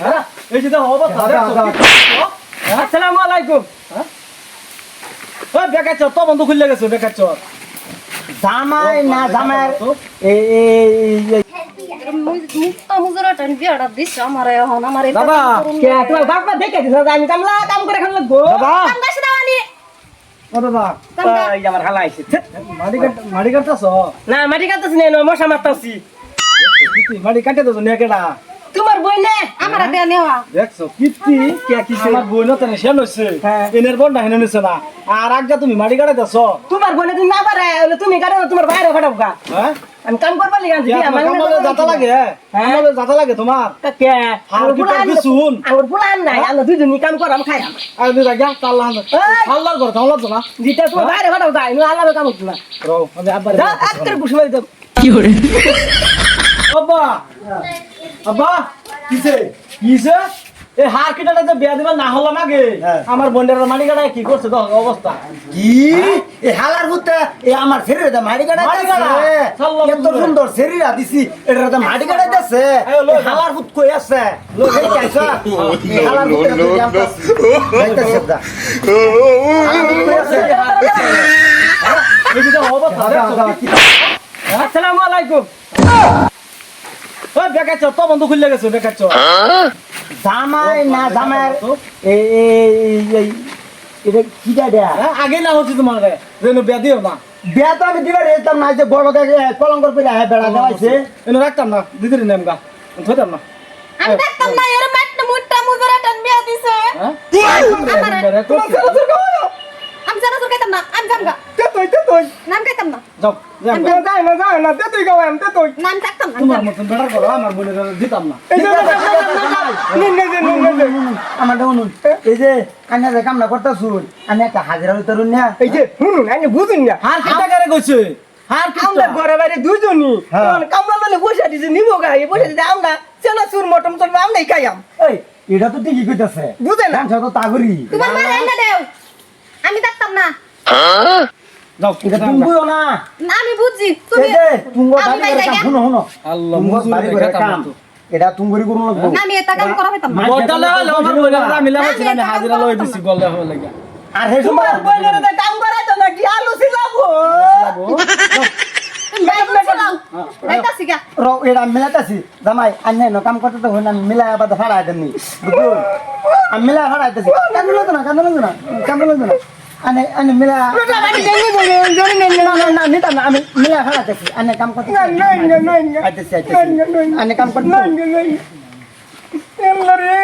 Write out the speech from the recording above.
হ্যাঁ? এই যে অবস্থা? আসসালামু আলাইকুম। ওই বেকার চর তো বন্ধ খুললে গেছে বেকার চর। জামাই না। এই। মাটি কাটতেছি? না মশা মারতাছি। মাটি কাটে তো নেকেডা তোমার বই নে আমার দেয়া নেওয়া দেখছ কীর্তি? কে কিছে আমার বই না তেনে শেন হইছে। হ্যাঁ। এনের বন্ডা হেনে নিছে না। আর আজ্ঞা তুমি মাটি কাটাইতাছ তোমার বই তুমি না পারে হলে তুমি কাটে তোমার বাইরে ফাটাও গা। হ্যাঁ? আমি কাম করবার লিগে আনছি আমার কামালে যাতা লাগে হ্যাঁ? কামালে যাতা লাগে তোমার। কে? হার আমার কি করবি শুন? আমার ফুলান নাই আমরা দুইজনই কাম করাম খাইরাম আর দুই রাগা তাল্লা হান! তাল্লার ঘর তাল্লার তো না। যেটা তোমার বাইরে ফাটাও গা আমি আলাদা কাম করছি না রও আমি বুঝে মারি দাও। আব্বা! আব্বা কিসে কিসে এই হার কিটাটা যে বিয়া দিবার না হলো নাগে হ্যাঁ। আমার মাটি কাটায় কি করছে তো অবস্থা কি এই হালার ভূতে এই আমার শরীরে কাটা মাটি কাটা? সাল্লাল্লাহু এত। সুন্দর শরীর দিছি এটা তো মাটি কাটা যাচ্ছে এই লই যা। হালার ভূত কই আছে লোক এই কাইছা হালার ভূতে তো দা কই আছে আসসালামু আলাইকুম ওই বেকার চর তো বন্ধ খুললে গেছে বেকার চর জামাই না জামাই এই এই এই এটা কি দেয়া হ্যাঁ, আগে না হচ্ছে তোমার রেনু বিয়া দিও না। বিয়া তো আমি দিবার যেতাম না যে বড় কলঙ্কর করে হ্যাঁ বেড়া দেওয়াইছে। এনে রাখতাম না দিদির নেম গা ধরতাম না। আমি দেখতাম না এর মাটটা মুটটা মুজরা টান বিয়া দিছে। হ্যাঁ? আমি জানা না আমি জামগা তেতই তেতই নাম খাইতাম না যাও যাই না যাই না তেতই গাও আমি তেতই নাম থাকতাম না তোমার মতন বেটার করো আমার বোনের দিতাম না এই যে নিন নে যে নিন নে আমার শুনুন এই যে কান্না যে কামনা করতেছুন আমি একটা হাজিরা হইতে রুন না এই যে শুনুন আমি বুঝুন না হার কিটা করে কইছে হার কিটা ঘরে বাইরে দুজনই। কামলা মানে বসে দিছে নিবো গা এই বসে দিছে আমরা চেনা সুর মটম তো আমরাই খাইয়াম এই এটা তো ঠিকই কইতাছে বুঝে না তো তাগরি তোমার মা রাইনা দেও আমি থাকতাম না যাও এটা তুমি না না। আমি বুঝছি তুমি এই যে তুঙ্গ আমি বাড়ি করে কাম শুনো শুনো। আল্লাহ তুঙ্গ বাড়ি করে কাম। তো। এটা তুঙ্গরি করুন লাগবো না আমি এটা কাম করা হইতাম না। হলো আমার বোনের আমি লাগাইছি আমি হাজিরা লই দিছি হয়ে লাগা আর হে সময় কাম করাই তো নাকি? আলু ছিলাবো জামাই কাম করতে তো হইন আবার ফাড়াই দেননি। বুঝুন আমি মিলাই ফাড়াইতেছি কান্দু লাগতো না কান্দু লাগতো না কান্দু লাগতো না। અને અને મિલા બેટા વાડી જઈ બોલે જોડી ને ના ના નહીં તમે અમે મિલા ખડા થશે અને કામ કરતો ના ના ના ના અને કામ કરતો એમ લરે